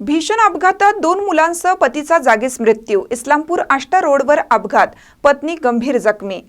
भीषण अपघातात दोन मुलांसह पतीचा जागीच मृत्यू. इस्लामपूर आष्टा रोडवर अपघात. पत्नी गंभीर जखमी.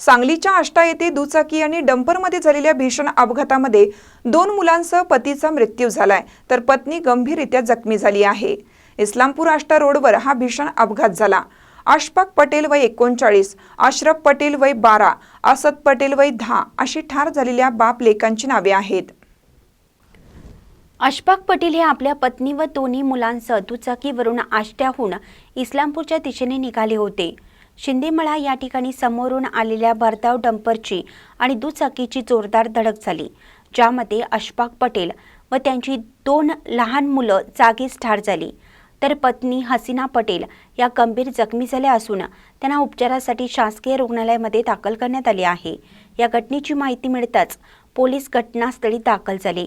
सांगलीच्या आष्टा येथे दुचाकी आणि डंपरमध्ये झालेल्या भीषण अपघातामध्ये दोन मुलांसह पतीचा मृत्यू झालाय तर पत्नी गंभीररित्या जखमी झाली आहे. इस्लामपूर आष्टा रोडवर हा भीषण अपघात झाला. अशफाक पटेल वय एकोणचाळीस अशरफ पटेल वय बारा असद पटेल वय दहा अशी ठार झालेल्या बाप लेकांची नावे आहेत. अशफाक पटेल हे आपल्या पत्नी व दोन्ही मुलांसह दुचाकीवरून आष्ट्याहून इस्लामपूरच्या दिशेने निघाले होते. शिंदेमळा या ठिकाणी समोरून आलेल्या भरधाव डंपरची आणि दुचाकीची जोरदार धडक झाली ज्यामध्ये अशफाक पटेल व त्यांची दोन लहान मुलं जागीच ठार झाली. तर पत्नी हसीना पटेल या गंभीर जखमी झाल्या असून त्यांना उपचारासाठी शासकीय रुग्णालयामध्ये दाखल करण्यात आले आहे. या घटनेची माहिती मिळताच पोलीस घटनास्थळी दाखल झाले.